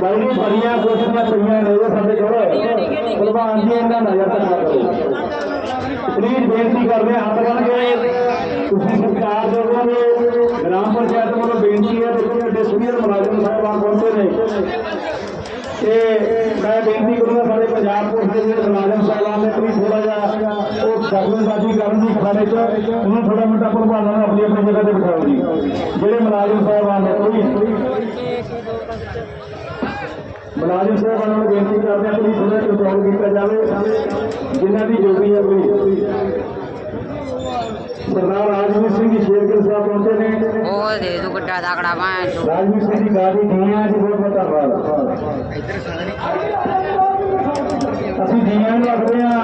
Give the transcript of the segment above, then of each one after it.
ਬਾਈ ਜੀ, ਬੜੀਆਂ ਕੋਸ਼ਿਸ਼ਾਂ ਪਈਆਂ ਨੇ ਉਹ ਸਾਡੇ ਕੋਲ। ਭਗਵਾਨ ਜੀ, ਇਹਨਾਂ ਨਜ਼ਰ ਤੱਕ ਨਾ ਕਰੋ। ਪਲੀਜ਼ ਬੇਨਤੀ ਕਰਦੇ ਹੱਥ ਬਣ ਤੁਸੀਂ ਸਰਕਾਰ ਦੇ ਵੱਲੋਂ ਗ੍ਰਾਮ ਪੰਚਾਇਤ ਵੱਲੋਂ ਬੇਨਤੀ ਹੈ ਕਿ ਜਿਹੜੇ ਸੀਨੀਅਰ ਮੁਲਾਜ਼ਮ ਸਾਹਿਬਾਨ ਪਹੁੰਚੇ ਨੇ। ਤੇ ਮੈਂ ਬੇਨਤੀ ਕਰੂੰਗਾ ਸਾਡੇ ਪੰਜਾਬ ਪੁਲਿਸ ਦੇ ਜਿਹੜੇ ਮੁਲਾਜ਼ਮ ਸਾਹਿਬਾਨ ਨੇ ਪਲੀਜ਼ ਥੋੜਾ ਜਿਹਾ ਉਹ ਦਖਲਅੰਦਾਜ਼ੀ ਕਰਨ ਦੀ ਖਾਣੇ ਚ। ਉਹਨੂੰ ਥੋੜਾ ਮਿੰਟਾ ਭਲਵਾਨਾਂ ਨੂੰ ਆਪਣੀ ਆਪਣੀ ਜਗ੍ਹਾ ਤੇ ਬਿਠਾਓ ਜੀ। ਜਿਹੜੇ ਮੁਲਾਜ਼ਮ ਸਾਹਿਬਾਨ ਨੇ, ਕੋਈ ਮੁਲਾਜ਼ਮ ਸਾਹਿਬਾਨ ਨੂੰ ਬੇਨਤੀ ਕਰਦੇ ਹਾਂ ਕਿ ਥੋੜਾ ਕੰਟਰੋਲ ਕੀਤਾ ਜਾਵੇ ਜਿਨ੍ਹਾਂ ਦੀ ਡਿਊਟੀ ਹੈ ਕੋਈ ਸਰਦਾਰ ਰਾਜਵੀਰ ਸਿੰਘ ਜੀ ਸ਼ੇਰਗਿੱਲ ਸਾਹਿਬ ਪਹੁੰਚੇ ਨੇ ਉਹ ਦੇ ਦੂ ਗੱਡਾ ਤਕੜਾ ਭਾਂ ਚੋ ਰਾਜਵੀਰ ਸਿੰਘ ਜੀ ਗਾੜੀ ਦੀਆਂ ਜੀ ਬਹੁਤ ਬਹੁਤ ਧੰਨਵਾਦ ਅਸੀਂ ਦੀਆਂ ਨੂੰ ਰੱਖਦੇ ਹਾਂ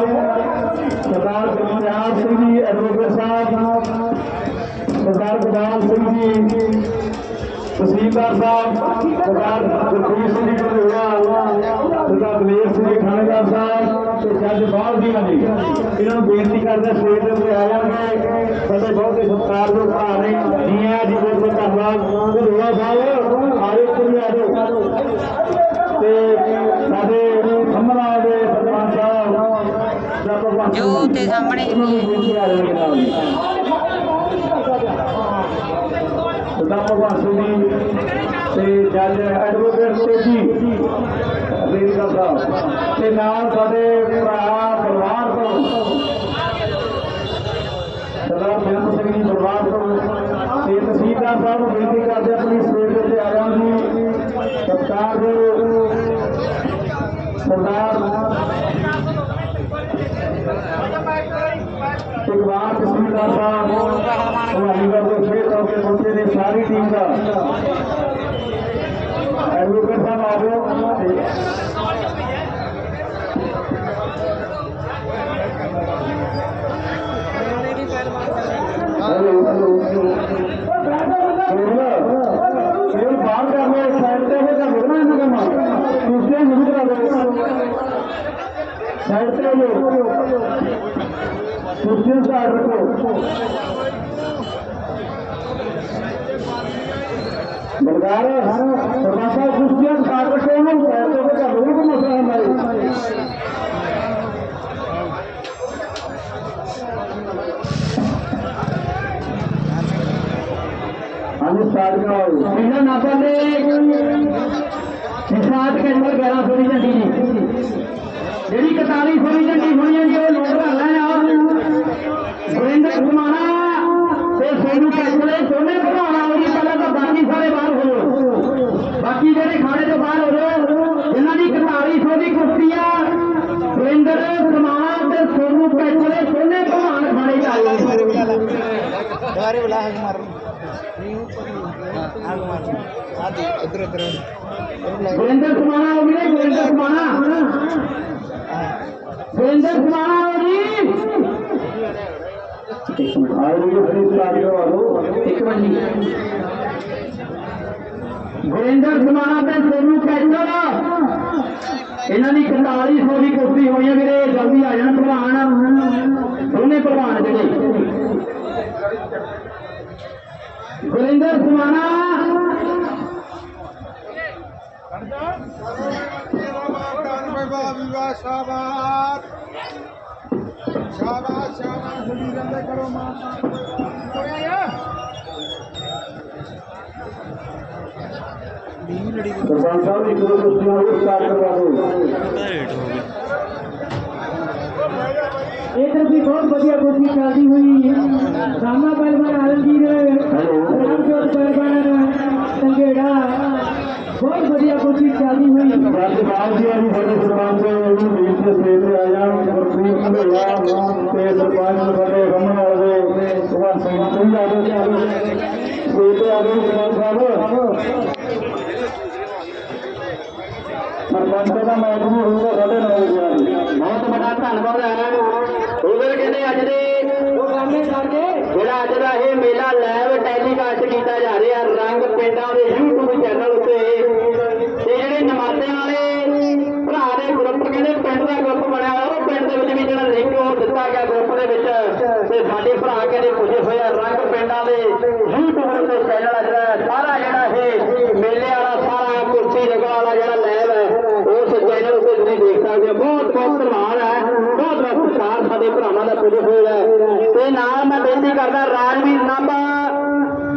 ਸਰਦਾਰ ਗੁਰਮਿਆਰ ਸਿੰਘ ਜੀ ਐਡਵੋਕੇਟ ਸਾਹਿਬ ਸਰਦਾਰ ਗੁਰਦਾਲ ਸਿੰਘ ਜੀ ਤਹਿਸੀਲਦਾਰ ਸਾਹਿਬ ਸਰਦਾਰ ਗੁਰਪ੍ਰੀਤ ਸਿੰਘ ਜੀ ਘਨੌੜਾ ਸਰਦਾਰ ਦਲੇਰ ਸਿੰਘ ਜੀ ਥਾਣੇਦਾਰ ਸਾਹਿਬ ਤੇ ਜੱਜ ਬਾਹਰ ਦੀਆਂ ਨੇ ਇਹਨਾਂ ਨੂੰ ਬੇਨਤੀ ਕਰਦੇ ਸਟੇਜ ਦੇ ਉੱਤੇ ਆ ਜਾਣਗੇ। ਸਾਡੇ ਬਹੁਤ ਹੀ ਸਤਿਕਾਰਯੋਗ ਭਰਾ ਨੇ ਦੀਆਂ ਜੀ ਬਹੁਤ ਬਹੁਤ ਧੰਨਵਾਦ। ਘਨੌੜਾ ਸਾਹਿਬ ਆਇਓ ਤੁਸੀਂ ਆ ਜਾਓ। ਤੇ ਸਾਡੇ ਖੰਮਲਾ ਦੇ ਸਰਪੰਚ ਸਾਹਿਬ ਦਾ ਜੋ ਉੱਤੇ ਸਾਹਮਣੇ ਉਹਨਾਂ ਨੂੰ ਜੀ ਸਿੰਘ ਜੀ ਤੇ ਜੱਜ ਐਡਵੋਕੇਟ ਸੋਜੀ ਅਮਰੀਕਾ ਸਾਹਿਬ ਤੇ ਨਾਲ ਸਾਡੇ ਭਰਾ ਪਰਿਵਾਰ ਤੋਂ ਸਰਦਾਰ ਬਿਆਨ ਸਿੰਘ ਜੀ ਪਰਿਵਾਰ ਤੋਂ ਤੇ ਤਹਿਸੀਲਦਾਰ ਸਾਹਿਬ ਨੂੰ ਬੇਨਤੀ ਕਰਦੇ ਆਪਣੀ ਸਟੇਜ ਦੇ ਆ ਜਾਣ ਜੀ ਸਤਿਕਾਰ ਦੇ ਸਰਦਾਰ ਇਕਬਾਲ ਤਹਿਸੀਲਦਾਰ ਸਾਹਿਬ ਹਮਾਰੀ ਵੱਲੋਂ ਫੇਰ ਤੌਰ ਤੇ ਸਾਰੀ ਟੀਮ ਦਾ। ਐਡਵੋਕੇਟ ਸਾਹਿਬ ਆ ਹੈਲੋ ਹੈਲੋ ਇਹ ਬਾਹਰ ਕਰਨੇ ਸਾਈਡ ਤੇ ਹੋ ਕਰ ਨਾ ਇਹਨਾਂ ਕੰਮ ਦੂਸਰੇ ਨਹੀਂ ਕਰਾ ਦੇ ਸਾਈਡ ਤੇ ਹੋ ਦੂਸਰੇ ਸਾਈਡ ਰੱਖੋ ਬਲਕਾਰ ਸਰਪੰਚਾ ਕੁਰਸੀਆਂ ਸਾਈਡ ਰੱਖੋ ਉਹਨੂੰ ਸਾਈਡ ਤੇ ਹੋ ਕਰ ਕੋਈ ਮਸਲਾ ਨਹੀਂ ਹਾਂਜੀ ਸਟਾਰਟ ਕਰਾਓ ਪਹਿਲਾ ਨੰਬਰ ਤੇ ਨਿਸ਼ਾਦ ਕੇ ਨੰਬਰ 1100 ਦੀ ਝੰਡੀ ਜੀ ਜਿਹੜੀ 4100 ਦੀ ਝੰਡੀ ਹੋਣੀ ਹੈ ਜੀ ਉਹ ਨੋਟ ਕਰ ਲੈਣਾ ਸੁਰਿੰਦਰ ਕੁਮਾਰਾ ਤੇ ਸੋਨੂ ਪੈਸਲੇ ਦੋਨੇ ਭਰਾਵਾਂ ਬਾਕੀ ਜਿਹੜੇ ਖਾਣੇ ਤੋਂ ਬਾਹਰ ਹੋ ਰਹੇ ਇਹਨਾਂ ਦੀ 4100 ਦੀ ਕੁਰਸੀ ਆ। ਸੁਰਿੰਦਰ ਸਮਾਦ ਸੋਨੂ ਪੈਚਲੇ ਸੋਨੇ ਭਗਵਾਨ ਖਾਣੇ ਚ ਆਏ ਦੁਆਰੇ ਬੁਲਾ ਹੱਗ ਮਾਰ ਹੱਗ ਮਾਰ ਆਦੀ ਇਧਰ ਇਧਰ। ਸੁਰਿੰਦਰ ਸਮਾਣਾ ਹੋ ਗਏ ਸੁਰਿੰਦਰ ਸਮਾਣਾ ਸੁਰਿੰਦਰ ਸਮਾਣਾ ਹੋ ਗਈ। ਆਏ ਹੋ ਹਰੀ ਸਾਡੀ ਵਾਲੋ ਇੱਕ ਮਿੰਟ। ਗੁਰਿੰਦਰ ਸਮਾਣਾ ਤੇ ਸੋਨੂ ਕੈਂਟਰ ਇਹਨਾਂ ਦੀ 4500 ਦੀ ਕੁਰਸੀ ਹੋਈ ਹੈ ਵੀਰੇ ਜਲਦੀ ਆ ਜਾਣ ਪ੍ਰਵਾਨ ਦੋਨੇ ਪ੍ਰਵਾਨ ਜਿਹੜੇ। ਗੁਰਿੰਦਰ ਸਮਾਣਾ। ਸ਼ਾਬਾਸ਼ ਸ਼ਾਬਾਸ਼। ਸ਼ਾਬਾਸ਼ ਜੀ ਰੰਦੇ ਕਰੋ ਮਾਤਾ ਕੋਈ ਆਇਆ ਲੜੀ ਦੀ। ਸਰਪੰਚ ਸਾਹਿਬ ਇੱਕ ਦੋ ਕੁਸ਼ਤੀਆਂ ਹੋਰ ਸਟਾਰਟ ਕਰਵਾ ਦਿਓ। ਰੇਟ ਹੋ ਗਿਆ? ਇਧਰ ਵੀ ਬਹੁਤ ਵਧੀਆ ਕੁਸ਼ਤੀ ਚੱਲਦੀ ਹੋਈ ਰਾਮਾ ਪਹਿਲਵਾਨ ਆਲਮਗੀਰ ਰਾਮਜੋਤ ਪਹਿਲਵਾਨ ਸੰਗੇੜਾ ਬਹੁਤ ਵਧੀਆ ਕੁਸ਼ਤੀ ਚੱਲਦੀ ਹੋਈ ਬਾਅਦ ਬਾਅਦ ਜੀ ਵੀ ਸਾਡੇ ਸਰਪੰਚ ਨੂੰ ਮੀਟ ਦੇ ਸਵੇਤ ਆ ਜਾਣ। ਗੁਰਪ੍ਰੀਤ ਭਈਆ ਤੇ ਸਰਪੰਚ ਸਾਡੇ ਰਮਨ ਵਾਲੇ ਸੁਭਾਨ ਸਿੰਘ ਜੀ ਆ ਗਏ ਸਵੇਤ ਆ ਗਏ ਸਰਪੰਚ ਸਾਹਿਬ। ਸਰਪੰਚ ਦਾ ਮੈਚ ਵੀ ਹੋਊਗਾ ਸਾਡੇ ਨਾਲ ਬਹੁਤ ਵੱਡਾ ਧੰਨਵਾਦ ਹੈ ਇਹਨਾਂ ਨੂੰ। ਉਧਰ ਕਹਿੰਦੇ ਅੱਜ ਦੇ ਜਿਹੜਾ ਅੱਜ ਦਾ ਇਹ ਮੇਲਾ ਲਾਈਵ ਟੈਲੀਕਾਸਟ ਕੀਤਾ ਜਾ ਰਿਹਾ ਰੰਗ ਪਿੰਡਾਂ ਦੇ YouTube ਚੈਨਲ ਉੱਤੇ ਤੇ ਜਿਹੜੇ ਨਮਾਜ਼ਿਆਂ ਵਾਲੇ ਭਰਾ ਦੇ ਗਰੁੱਪ ਕਹਿੰਦੇ ਪਿੰਡ ਦਾ ਗਰੁੱਪ ਬਣਿਆ ਹੋਇਆ ਉਹ ਪਿੰਡ ਦੇ ਵਿੱਚ ਵੀ ਜਿਹੜਾ ਲਿੰਕ ਉਹ ਦਿੱਤਾ ਗਿਆ ਗਰੁੱਪ ਦੇ ਵਿੱਚ ਤੇ ਸਾਡੇ ਭਰਾ ਕਹਿੰਦੇ ਪੁੱਜੇ ਹੋਏ ਆ ਰੰਗ ਪਿੰਡਾਂ ਦੇ YouTube ਉੱਤੇ ਚੈਨਲ ਆ ਜਿਹੜਾ ਸਾਰਾ ਜਿਹੜਾ ਇਹ ਮੇਲੇ ਵਾਲਾ ਸਾਰਾ ਕੁਰਸੀ ਕੁਝ ਹੋਇਆ ਤੇ ਨਾਲ ਮੈਂ ਬੇਨਤੀ ਕਰਦਾ ਰਾਜਵੀਰ ਨਾਭਾ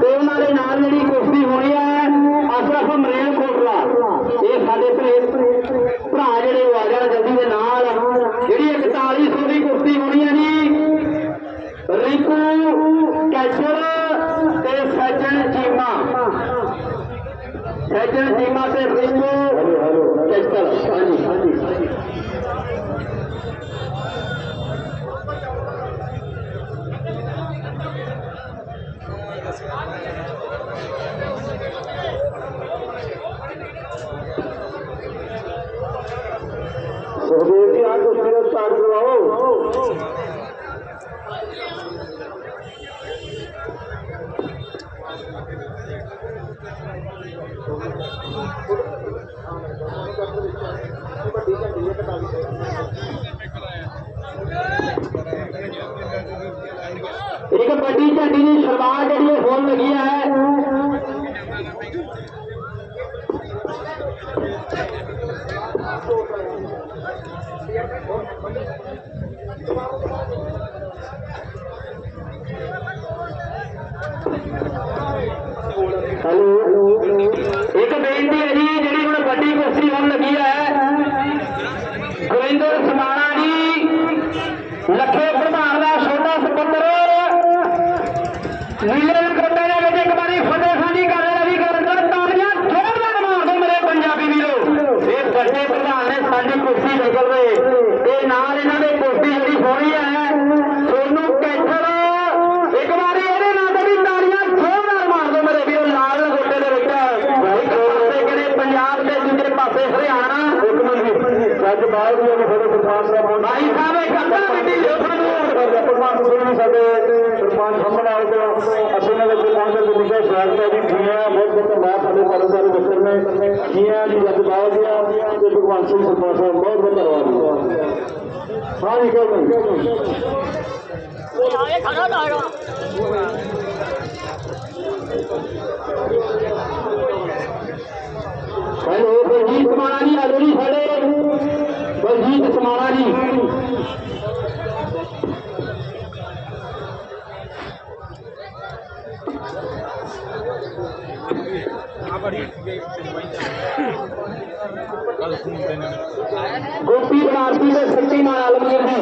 ਤੇ ਉਹਨਾਂ ਦੇ ਨਾਲ ਜਿਹੜੀ ਕੁਸ਼ਤੀ ਹੋਣੀ ਹੈ ਅਸ਼ਰਫ ਮਰੇਲ ਕੋਟਲਾ ਇਹ ਸਾਡੇ ਭਰੇ ਭਰਾ ਜਿਹੜੇ ਸੁਖਦੇਵ ਜੀ ਆਹ ਕੁਸ਼ਤੀ ਦਾ ਸਟਾਰਟ ਕਰਵਾਓ। ਇੱਕ ਵੱਡੀ ਝੰਡੀ ਦੀ ਸ਼ੁਰੂਆਤ ਜਿਹੜੀ ਇਹ ਹੋਣ ਲੱਗੀ ਹੈ ਹੈਲੋ ਇੱਕ ਬੇਨਤੀ ਹੈ ਜੀ ਜਿਹੜੀ ਹੁਣ ਵੱਡੀ ਕੁਸ਼ਤੀ ਹੋਣ ਲੱਗੀ ਹੈ ਗੁਰਿੰਦਰ ਸਮਾਣਾ ਜੀ ਲੱਖੇ ਪ੍ਰਧਾਨ ਦਾ ਛੋਟਾ ਸੁਪੁੱਤਰ ਨੀਲੇ ਰੰਗੋਟੇ ਦੇ ਵਿੱਚ ਇੱਕ ਵਾਰੀ ਫਤਿਹ ਸਾਂਝੀ ਕਰ ਰਿਹਾ ਵੀ ਕਰਨ ਤਾਲੀਆਂ ਜ਼ੋਰਦਾਰ ਮਾਰ ਦਿਓ ਮੇਰੇ ਪੰਜਾਬੀ ਵੀਰੋ। ਇਹ ਵੱਡੇ ਪ੍ਰਧਾਨ ਨੇ ਸਾਡੀ ਕੁਸ਼ਤੀ ਨਿਕਲ ਰਹੇ ਤੇ ਨਾਲ ਇਹਨਾਂ ਦੇ ਕੁਸ਼ਤੀ ਜਿਹੜੀ ਹੋਣੀ ਹੈ ਸੋਨੂੰ ਕੈਥਲ ਇੱਕ ਵਾਰੀ ਇਹਦੇ ਨਾਲ ਤੇ ਵੀ ਤਾਲੀਆਂ ਜ਼ੋਰਦਾਰ ਮਾਰ ਦਿਓ ਮੇਰੇ ਵੀਰੋ ਲਾਲ ਰੰਗੋਟੇ ਦੇ ਵਿੱਚ। ਇੱਕ ਪਾਸੇ ਕਹਿੰਦੇ ਪੰਜਾਬ ਦੇ ਦੂਜੇ ਪਾਸੇ ਹਰਿਆਣਾ। ਇੱਕ ਮਿੰਟ ਜੱਜ ਬਾਹਰ ਵੀ ਉਹਨੇ ਫੋਟੋ ਸਰਪੰਚ ਸਾਹਿਬ। ਭਾਈ ਸਾਹਿਬ ਇੱਕ ਅੱਧਾ ਮਿੰਟ ਦਿਓ ਸਾਨੂੰ ਸਰਪੰਚ ਸਿੰਘ ਸਾਡੇ ਸਰਪੰਚ ਸਾਹਮਣੇ ਆਏ ਤੋਂ ਅਸੀਂ ਇਹਨਾਂ ਵਿੱਚ ਪਹੁੰਚੇ ਤੇ ਲਿਖਿਆ ਸਵਾਗਤ ਹੈ ਜੀ ਜੀਆਂ ਬਹੁਤ ਬਹੁਤ ਧੰਨਵਾਦ ਸਾਡੇ ਕਰਮਚਾਰੀ ਮਿੱਤਰ ਨੇ ਜੀਆਂ ਜੀ ਜੱਜ ਬਾਹਰ ਤੇ ਭਗਵਾਨ ਸਿੰਘ ਸਰਪੰਚ ਸਾਹਿਬ ਬਹੁਤ ਬਹੁਤ ਧੰਨਵਾਦ। ਜੀ ਹਾਂ ਜੀ ਕਿਉਂ ਹੈਲੋ ਬਲਜੀਤ ਸਮਾਣਾ ਜੀ ਆਜੋ ਜੀ ਸਾਡੇ ਬਲਜੀਤ ਸਮਾਣਾ ਜੀ ਗੋਪੀ ਬਨਾਰਸੀ ਦੇ ਸ਼ਕਤੀਮਾਨ ਆਲਮਗੀਰ ਜੀ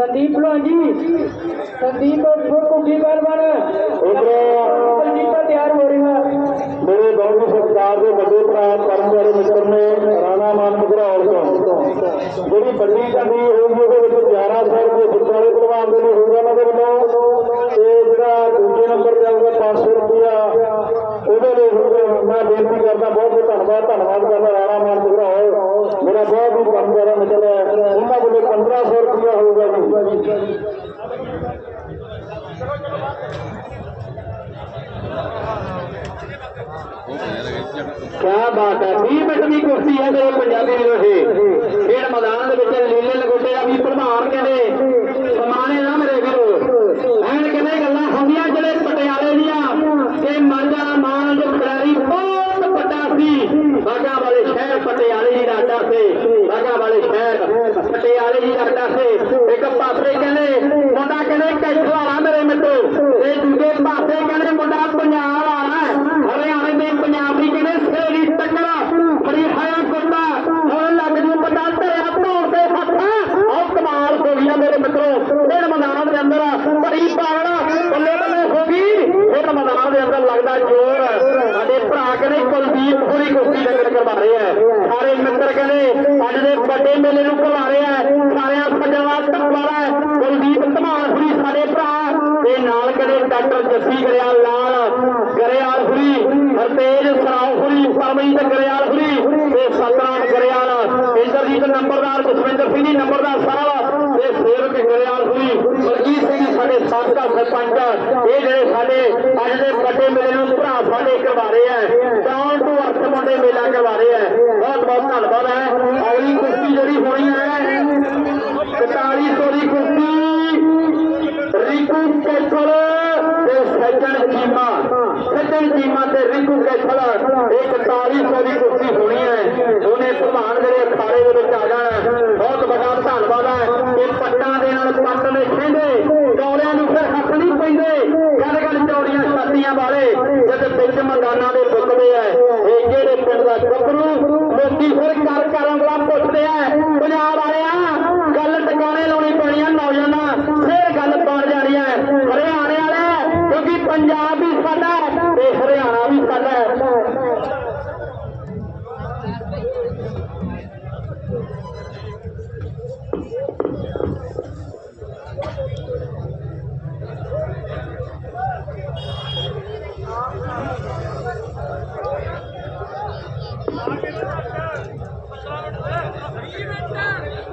ਸੰਦੀਪ ਲੋਹਨ ਜੀ ਸੰਦੀਪ ਕੁੱਗੀ ਪਹਿਲਵਾਨ ਉਧਰੋਂ ਸੰਦੀਪ ਤਿਆਰ ਹੋ ਰਿਹਾ ਮੇਰੇ ਬਹੁਤ ਸਤਿਕਾਰ ਦੇ ਵੱਡੇ ਭਰਾ ਕਰਮਚਾਰੀ ਮਿੱਤਰ ਨੇ ਰਾਣਾ ਮਾਨਕ ਘਰੌਲ ਤੋਂ ਜਿਹੜੀ ਵੱਡੀ ਜਾਂਦੀ ਹੋਊਗੀ ਉਹਦੇ ਵਿੱਚ 1100 ਰੁਪਏ ਜਿੱਤ ਵਾਲੇ ਭਲਵਾਨ ਦੇ ਨੂੰ ਹੋਊਗਾ ਉਹਨਾਂ ਦੇ ਵੱਲੋਂ। ਤੇ ਜਿਹੜਾ ਦੂਜੇ ਨੰਬਰ ਤੇ ਆਊਗਾ 500 ਰੁਪਇਆ ਉਹਦੇ ਲਈ। ਮੈਂ ਬੇਨਤੀ ਕਰਦਾ ਬਹੁਤ ਬਹੁਤ ਧੰਨਵਾਦ ਧੰਨਵਾਦ ਕਰਦਾ ਰਾਣਾ ਮਾਨਕ ਘਰੌਲ ਮੇਰਾ ਬਹੁਤ ਹੀ ਕੰਮ ਪਿਆਰਾ ਮਿੱਤਰ ਹੈ ਉਹਨਾਂ ਵੱਲੋਂ 1500 ਰੁਪਇਆ ਹੋਊਗਾ ਜੀ ਕਿਆ ਬਾਤ ਹੈ। 20 ਮਿੰਟ ਦੀ ਕੁਰਸੀ ਹੈ ਮੇਰੇ ਪੰਜਾਬੀ ਵੀਰੋ ਇਹ ਖੇਡ ਮੈਦਾਨ ਦੇ ਵਿੱਚ ਲੀਲੇ ਲਗੋਟੇ ਦਾ ਵੀ ਪ੍ਰਧਾਨ ਕਹਿੰਦੇ। ਸਮਾਨੇ ਨਾ ਮੇਰੇ ਵੀਰੋ। ਐਨ ਕਹਿੰਦੇ ਗੱਲਾਂ ਹੁੰਦੀਆਂ ਜਿਹੜੇ ਪਟਿਆਲੇ ਦੀਆਂ। ਕਿ ਮਾਂਜਾ ਮਾਨ ਜੋ ਖਿਡਾਰੀ ਬਹੁਤ ਵੱਡਾ ਸੀ। ਬਾਗਾ ਵਾਲੇ ਸ਼ਹਿਰ ਪਟਿਆਲੇ ਦੀ ਰਾਜਾ ਸੀ। ਬਾਗਾ ਵਾਲੇ ਸ਼ਹਿਰ ਪਟਿਆਲੇ ਦੀ ਰਾਜਾ ਸੀ। ਇੱਕ ਪਾਸੇ ਕਹਿੰਦੇ, ਮੁੰਡਾ ਕਹਿੰਦੇ ਕੈਸਵਾਲਾ ਮੇਰੇ ਮਿੱਤਰੋ ਤੇ ਦੂਜੇ ਪਾਸੇ ਕਹਿੰਦੇ ਮੁੰਡਾ ਪੰਜਾਬ ਵਾਲਾ ਹੈ ਹਰਿਆਣੇ ਦੇ ਪੰਜਾਬ ਦੀ ਕਹਿੰਦੇ ਸੇਰੀ ਟੱਕਰਾ ਬੜੀ ਹਾਇਆ ਕੁੰਡਾ ਹੁਣ ਲੱਗ ਜੂ ਪਤਾ ਤੇਰਾ ਧੌਣ ਤੇ ਹੱਥ ਉਹ ਕਮਾਲ ਹੋ ਗਿਆ ਮੇਰੇ ਮਿੱਤਰੋ ਇਹ ਮੈਦਾਨਾਂ ਦੇ ਅੰਦਰ ਬੜੀ ਪਾਵਣਾ ਬੱਲੇ ਬੱਲੇ ਹੋ ਗਈ ਇਹ ਮੈਦਾਨਾਂ ਦੇ ਅੰਦਰ ਲੱਗਦਾ ਜ਼ੋਰ ਸਾਡੇ ਭਰਾ ਕਹਿੰਦੇ ਕੁਲਦੀਪ ਹੋਰੀ ਕੁਸ਼ਤੀ ਨਗਰ ਕਰਵਾ ਰਹੇ ਆ ਸਾਰੇ ਮਿੱਤਰ ਕਹਿੰਦੇ ਅੱਜ ਦੇ ਵੱਡੇ ਮੇਲੇ ਨੂੰ ਕਰਵਾ ਰਹੇ ਆ ਸਾਰਿਆਂ ਪੰਜਾਬ ਵਾਲਾ ਕੁਲਦੀਪ ਧਮਾਨ ਹੋਰੀ ਸਾਡੇ ਭਰਾ ਤੇ ਨਾਲ ਕਹਿੰਦੇ ਡਾਕਟਰ ਜੱਸੀ ਗਰੇਵਾਲ ਲਾਲ ਗਰੇਵਾਲ ਹੁਰੀ ਹਰਤੇਜ ਸਰਾਉ ਹੁਰੀ ਪਰਮਜੀਤ ਗਰੇਵਾਲ ਹੁਰੀ ਤੇ ਸਤਨਾਮ ਗਰੇਵਾਲ ਇੰਦਰਜੀਤ ਨੰਬਰਦਾਰ ਜਸਵਿੰਦਰ ਸਿੰਘ ਜੀ ਨੰਬਰਦਾਰ ਸਾਹਿਬ ਤੇ ਸੇਵਕ ਗਰੇਵਾਲ ਹੁਰੀ ਬਲਜੀਤ ਸਿੰਘ ਜੀ ਸਾਡੇ ਸਾਬਕਾ ਸਰਪੰਚ ਇਹ ਜਿਹੜੇ ਸਾਡੇ ਅੱਜ ਦੇ ਵੱਡੇ ਮੇਲੇ ਨੂੰ ਭਰਾ ਸਾਡੇ ਕਰਵਾ ਰਹੇ ਆ। ਡਾਊਨ ਟੂ ਅਰਥ ਮੁੰਡੇ ਮੇਲਾ ਕਰਵਾ ਰਹੇ ਆ। ਬਹੁਤ ਬਹੁਤ ਧੰਨਵਾਦ ਹੈ ਅਗਲੀ ਕੁਸ਼ਤੀ ਜਿਹੜੀ ਹੋਣੀ ਹੈ 4100 ਦੀ ਕੁਸ਼ਤੀ ਰਿੰਕੂ ਕੈਥਲ ਤੇ ਸੱਜਣ ਚੀਮਾ। ਸੱਜਣ ਚੀਮਾ ਤੇ ਰਿੰਕੂ ਕੈਥਲ ਇਹ 4100 ਦੀ ਕੁਸ਼ਤੀ ਹੋਣੀ ਹੈ ਉਹਨੇ ਪ੍ਰਧਾਨ ਜਿਹੜੇ ਅਖਾੜੇ ਦੇ ਵਿੱਚ ਆ ਜਾਣਾ ਬਹੁਤ ਵੱਡਾ ਧੰਨਵਾਦ ਹੈ ਕਿ ਪੱਟਾਂ ਦੇ ਨਾਲ ਪੱਟ ਦੇ ਖੇਂਦੇ ਚੌੜਿਆਂ ਨੂੰ ਫਿਰ ਹੱਥ ਨਹੀਂ ਪੈਂਦੇ ਗੱਲ ਗੱਲ ਚੌੜੀਆਂ ਛਾਤੀਆਂ ਵਾਲੇ ਜਦ ਵਿੱਚ ਮੈਦਾਨਾਂ ਦੇ ਬੁੱਕਦੇ ਆ ਇਹ ਜਿਹੜੇ ਪਿੰਡ ਦਾ ਗੱਭਰੂ ਲੋਕੀ ਫਿਰ ਕਰ ਕਰਨ ਵਾਲਾ ਪੁੱਛਦੇ ਆ ਪੰਜਾਬ ਵਾਲਿਆ ਗੱਲ ਟਿਕਾਣੇ ਲਾਉਣੀ ਪੈਣੀ ਆ ਨੌਜਵਾਨਾਂ ਫਿਰ ਗੱਲ ਬਣ ਜਾਣੀ ਹੈ ਹਰਿਆਣੇ ਵਾਲੇ ਕਿਉਂਕਿ ਪੰਜਾਬ ਵੀ ਸਾਡਾ ਹੈ ਤੇ ਹਰਿਆਣਾ ਵੀ ਸਾਡਾ ਹੈ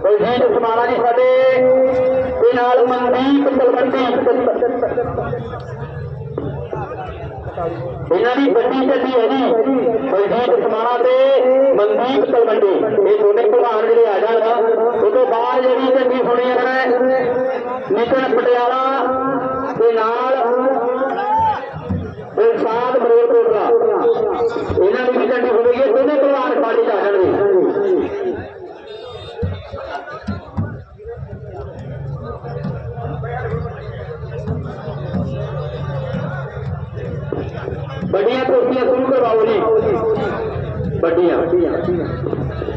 ਬਲਜੀਤ ਸਮਾਣਾ ਜੀ ਸਾਡੇ ਤੇ ਨਾਲ ਮਨਦੀਪ ਤਲਵੰਡੀ ਇਹਨਾਂ ਦੀ ਵੱਡੀ ਗੱਡੀ ਹੈ ਜੀ, ਬਲਜੀਤ ਸਮਾਣਾ ਤੇ ਮਨਦੀਪ ਤਲਵੰਡੀ। ਇਹ ਦੋਨੇ ਪ੍ਰਧਾਨ ਜਿਹੜੇ ਆ ਜਾਣ ਉਹ ਤੋਂ ਬਾਅਦ ਜਿਹੜੀ ਚੰਗੀ ਹੋਣੀ ਹੈ ਨਿਤਨ ਪਟਿਆਲਾ ਦੇ ਨਾਲ ਇਰਸ਼ਾਦ ਮਰੇਕੋਟਲਾ ਇਹਨਾਂ ਦੀ ਵੀ ਚੰਗੀ ਹੋਣੀ ਹੈ, ਦੋਨੇ ਪ੍ਰਧਾਨ ਪਾਰਟੀ ਚ ਆ ਜਾਣਗੇ। बढ़िया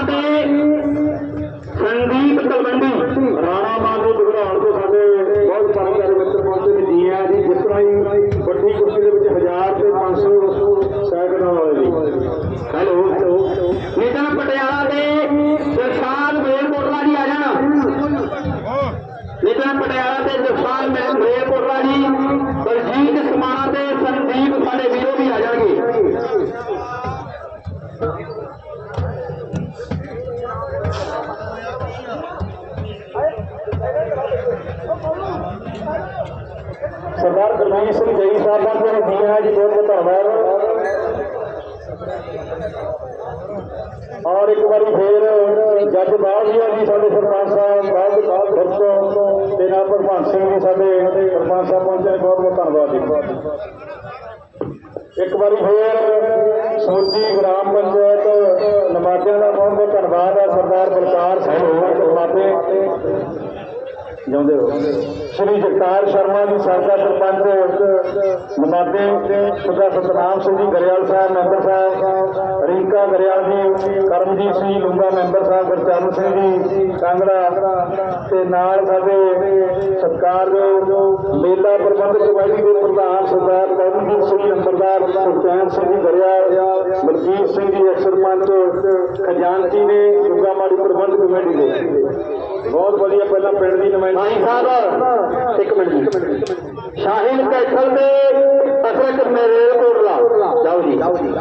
ਬਲਜੀਤ ਸਰਦਾਰ ਗੁਰਮੀਤ ਸਿੰਘ ਜਈ ਸਾਹਿਬ ਦਾ ਤੁਹਾਨੂੰ ਜੀਣਾ ਜੀ ਬਹੁਤ ਬਹੁਤ ਧੰਨਵਾਦ। ਔਰ ਇੱਕ ਵਾਰੀ ਫੇਰ ਜੱਜ ਬਾਲ ਜੀ ਸਾਡੇ ਸਰਪੰਚ ਸਾਹਿਬ ਬਾਲ ਬਾਲ ਖਰਚੋ ਤੇ ਨਾਲ ਪ੍ਰਧਾਨ ਸਿੰਘ ਜੀ ਸਾਡੇ ਸਰਪੰਚ ਸਾਹਿਬ ਪਹੁੰਚੇ ਨੇ, ਬਹੁਤ ਬਹੁਤ ਧੰਨਵਾਦ ਜੀ। ਇੱਕ ਵਾਰੀ ਫੇਰ ਸੋਜੀ ਗ੍ਰਾਮ ਪੰਚਾਇਤ ਨਮਾਜ਼ਿਆਂ ਦਾ ਬਹੁਤ ਬਹੁਤ ਧੰਨਵਾਦ ਹੈ ਸਰਦਾਰ ਬਲਕਾਰ ਸਿੰਘ ਨਮਾਜ਼ੇ ਜਿਉਂਦੇ ਹੋ ਸ਼੍ਰੀ ਜਗਤਾਰ ਸ਼ਰਮਾ ਜੀ, ਸਾਬਕਾ ਸਰਪੰਚ ਨਮਾਦੇ ਸਰਦਾਰ ਸਤਨਾਮ ਸਿੰਘ ਜੀ, ਗਰੇਵਾਲ ਸਾਹਿਬ, ਮੈਂਬਰ ਸਾਹਿਬ, ਰੀਕਾ ਗਰੇਵਾਲ ਜੀ, ਕਰਮਜੀਤ ਸਿੰਘ ਲੁੰਗਾ ਮੈਂਬਰ ਸਾਹਿਬ, ਗੁਰਚਰਨ ਸਿੰਘ ਜੀ, ਕਾਂਗੜਾ ਤੇ ਨਾਲ ਸਾਡੇ ਸਤਿਕਾਰਯੋਗ ਮੇਲਾ ਪ੍ਰਬੰਧਕ ਕਮੇਟੀ ਦੇ ਪ੍ਰਧਾਨ ਸਰਦਾਰ ਕਰਮਜੀਤ ਸਿੰਘ ਨੰਬਰਦਾਰ ਸੁਖਚੈਨ ਸਿੰਘ ਜੀ ਗਰੇਵਾਲ ਸਿੰਘ ਜੀ ਐਕਸ ਖਜ਼ਾਨਚੀ ਨੇ ਲੁੰਗਾਮਾੜੀ ਪ੍ਰਬੰਧਕ ਕਮੇਟੀ ਦੇ। ਬਹੁਤ ਵਧੀਆ, ਪਹਿਲਾਂ ਪਿੰਡ ਦੀ ਨੁਮਾਇੰਦਗੀ। ਸਾਹਿਬ, ਇੱਕ ਮਿੰਟ ਜੀ। ਸ਼ਾਹੀਨ ਕੈਥਲ ਦੇ ਅਸਰਕ ਮੇਰੇ ਕੋਟਲਾ ਜਾਓ ਜੀ। ਜਾਓ ਜੀ।